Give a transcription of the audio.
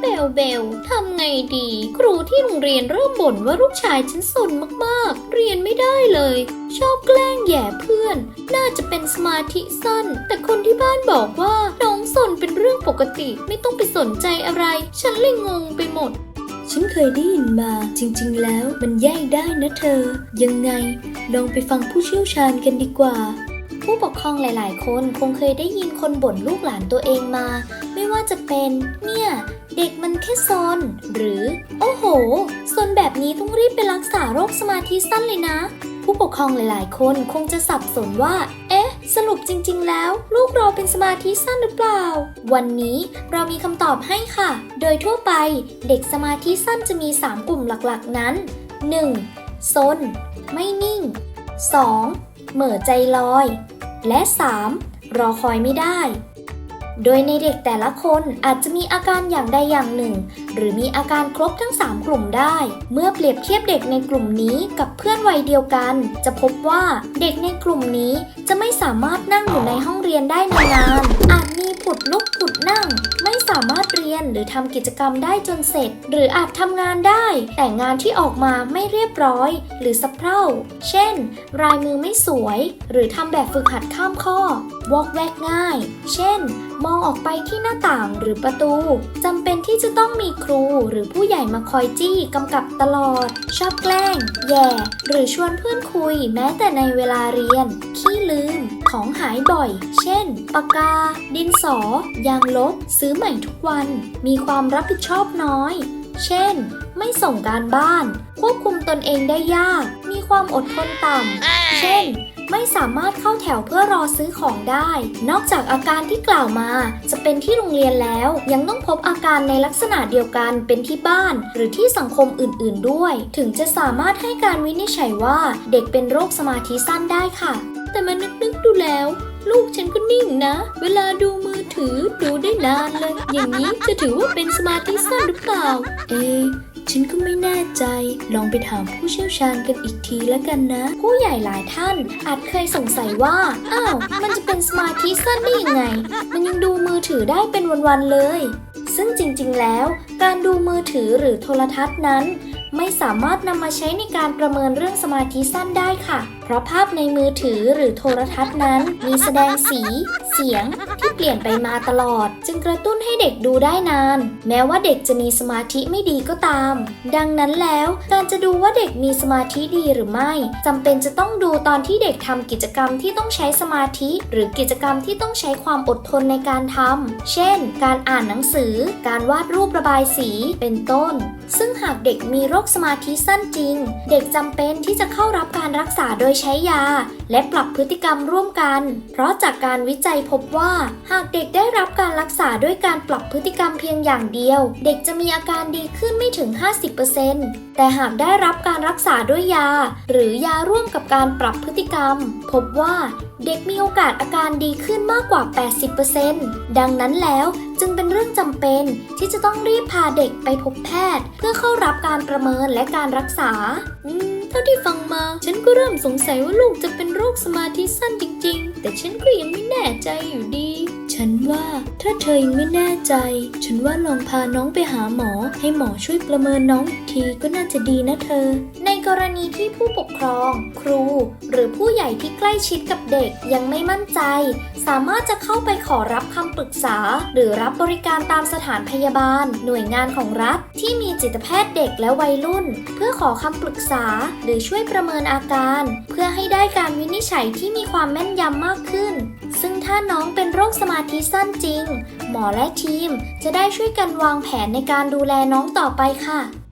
เบลเบลทำไงดี ครูที่โรงเรียนเริ่มบ่นว่าลูกชายฉันสนมากๆ เรียนไม่ได้เลย ชอบแกล้งแย่เพื่อน น่าจะเป็นสมาธิสั้น แต่คนที่บ้านบอกว่าน้องสนเป็นเรื่องปกติไม่ต้องไปสนใจอะไร ฉันเลยงงไปหมดฉันเคยได้ยินมาจริงๆ แล้วมันแยกได้นะเธอ ยังไงลองไปฟังผู้เชี่ยวชาญกันดีกว่า ผู้ปกครองหลาย ๆ คนคงเคยได้ยินคนบ่นลูกหลานตัวเองมา ไม่ว่าจะเป็น เนี่ย เด็กมันแค่ซนหรือ โอ้โหซนแบบนี้ต้องรีบไปรักษาโรคสมาธิสั้นเลยนะ ผู้ปกครองหลาย ๆ คนคงจะสับสนว่า เอ๊ะ สรุปจริง ๆ แล้ว ลูกเราเป็นสมาธิสั้นหรือเปล่า วันนี้เรามีคำตอบให้ค่ะ โดยทั่วไป เด็กสมาธิสั้นจะมี 3 กลุ่มหลัก ๆ นั้น 1. ซนไม่นิ่ง 2. เหม่อใจลอย และ 3. รอคอยไม่ได้ โดยในเด็กแต่ละคนอาจจะมีอาการอย่างใดอย่างหนึ่ง หรือมีอาการครบทั้ง 3 กลุ่มได้ เมื่อเปรียบเทียบเด็กในกลุ่มนี้กับเพื่อนวัยเดียวกัน จะพบว่าเด็กในกลุ่มนี้จะไม่สามารถนั่งอยู่ในห้องเรียนได้นานๆอาจมีผุดลุกผุดนั่ง ไม่สามารถเรียนหรือทำกิจกรรมได้จนเสร็จ หรืออาจทำงานได้ แต่งานที่ออกมาไม่เรียบร้อย หรือสะเพร่า เช่นรายมือไม่สวย หรือทำแบบฝึกหัดข้ามข้อ วอกแวกง่าย เช่น มองออกไปที่หน้าต่างหรือประตูจำเป็นที่จะต้องมีครูหรือผู้ใหญ่มาคอยจี้กำกับตลอด ชอบแกล้ง แย่ หรือชวนเพื่อนคุยแม้แต่ในเวลาเรียน ขี้ลืม ของหายบ่อย เช่น ปากกา ดินสอ ยางลบ ซื้อใหม่ทุกวัน มีความรับผิดชอบน้อย เช่น ไม่ส่งการบ้าน ควบคุมตนเองได้ยาก มีความอดทนต่ำ เช่น ไม่สามารถเข้าแถวเพื่อรอซื้อของได้ นอกจากอาการที่กล่าวมา จะเป็นที่โรงเรียนแล้ว ยังต้องพบอาการในลักษณะเดียวกันเป็นที่บ้าน หรือที่สังคมอื่น ๆ ด้วย ถึงจะสามารถให้การวินิจฉัยว่า เด็กเป็นโรคสมาธิสั้นได้ค่ะ แต่มานึกๆดูแล้ว ลูกฉันก็นิ่งนะ เวลาดูมือถือดูได้นานเลย อย่างนี้จะถือว่าเป็นสมาธิสั้นหรือเปล่า เอะฉันก็ไม่แน่ใจ ลองไปถามผู้เชี่ยวชาญกันอีกทีแล้วกันนะ ผู้ใหญ่หลายท่านอาจเคยสงสัยว่า อ้าว มันจะเป็นสมาธิสั้นได้ยังไง มันยังดูมือถือได้เป็นวันๆเลย ซึ่งจริงๆแล้ว การดูมือถือหรือโทรทัศน์นั้น ไม่สามารถนำมาใช้ในการประเมินเรื่องสมาธิสั้นได้ค่ะ เพราะภาพในมือถือหรือโทรทัศน์นั้น มีแสดงสี เสียง ที่เปลี่ยนไปมาตลอด จึงกระตุ้นให้เด็กดูได้นาน แม้ว่าเด็กจะมีสมาธิไม่ดีก็ตาม ดังนั้นแล้วการจะดูว่าเด็กมีสมาธิดีหรือไม่จำเป็นจะต้องดูตอนที่เด็กทำกิจกรรมที่ต้องใช้สมาธิ หรือกิจกรรมที่ต้องใช้ความอดทนในการทำเช่น การอ่านหนังสือ การวาดรูประบายสีเป็นต้น ซึ่งหากเด็กมีโรคสมาธิสั้นจริง เด็กจำเป็นที่จะเข้ารับการรักษาโดยใช้ยา และปรับพฤติกรรมร่วมกัน เพราะจากการวิจัยพบว่าหากเด็กได้รับการรักษาด้วยการปรับพฤติกรรมเพียงอย่างเดียว เด็กจะมีอาการดีขึ้นไม่ถึง 50%แต่หากได้รับการรักษาด้วยยา หรือยาร่วมกับการปรับพฤติกรรม พบว่าเด็กมีโอกาสอาการดีขึ้นมากกว่า 80%ดังนั้นแล้วจึงเป็นเรื่องจำเป็นที่จะต้องรีบพาเด็กไปพบแพทย์ เพื่อเข้ารับการประเมินและการรักษา อืม เท่าที่ฟังมา ฉันก็เริ่มสงสัยว่าลูกจะเป็นโรคสมาธิสั้นจริง ๆ แต่ฉันก็ยังไม่แน่ใจอยู่ดี ฉันว่าถ้าเธอยังไม่แน่ใจ ฉันว่าลองพาน้องไปหาหมอ ให้หมอช่วยประเมินน้องอีกทีก็น่าจะดีนะเธอ ในกรณีที่ผู้ปกครอง ครู หรือผู้ใหญ่ที่ใกล้ชิดกับเด็กยังไม่มั่นใจ สามารถจะเข้าไปขอรับคำปรึกษาหรือรับบริการตามสถานพยาบาล หน่วยงานของรัฐ ที่มีจิตแพทย์เด็กและวัยรุ่น เพื่อขอคำปรึกษา หรือช่วยประเมินอาการ เพื่อให้ได้การวินิจฉัยที่มีความแม่นยำมากขึ้น ซึ่งถ้าน้องเป็นโรคสมาธิสั้นจริง หมอและทีม จะได้ช่วยกันวางแผนในการดูแลน้องต่อไปค่ะ